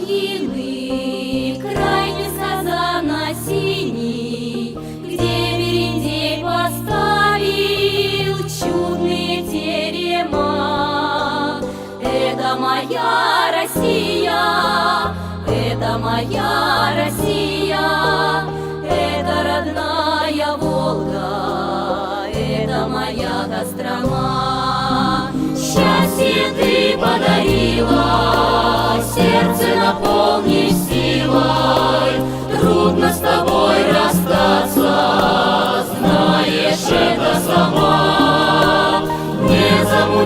Лугины, край несказанно синий, где Берендей поставил чудные терема. Это моя Россия, это моя Россия, это родная Волга, это моя Кострома. Счастье ты подарила,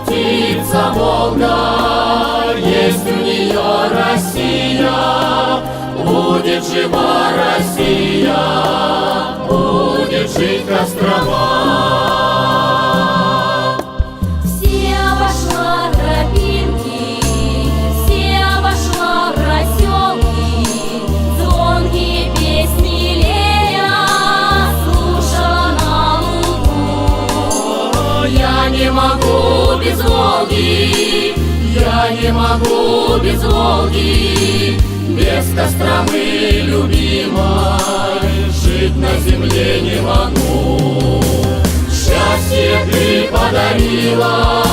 Замутится Волга, есть у нее Россия, будет жива Россия, будет жить Кострома. Я не могу без Волги, я не могу без Волги, без Костромы любимой, жить на земле не могу. Счастье ты подарила,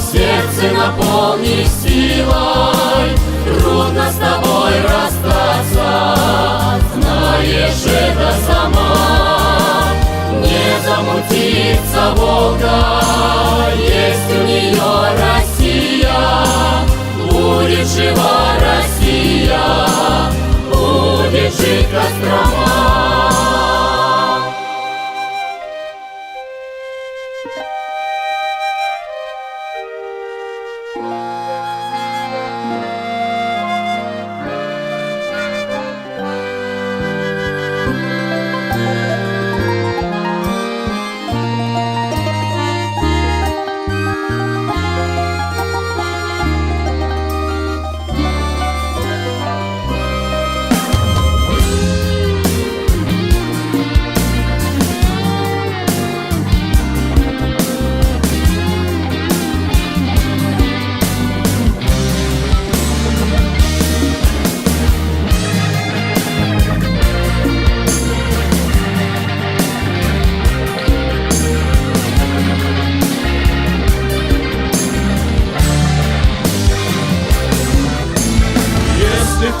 сердце наполни силой, трудно с тобой расстаться, Не замутится Волга, есть у нее Россия, будет жива Россия, будет жить Кострома. Если в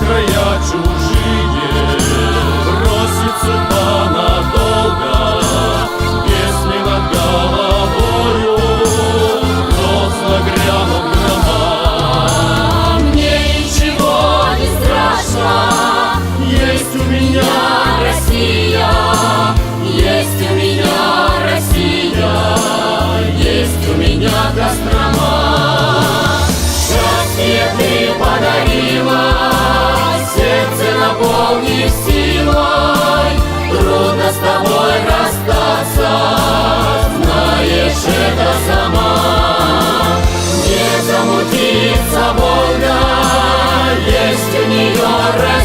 края чужие Around.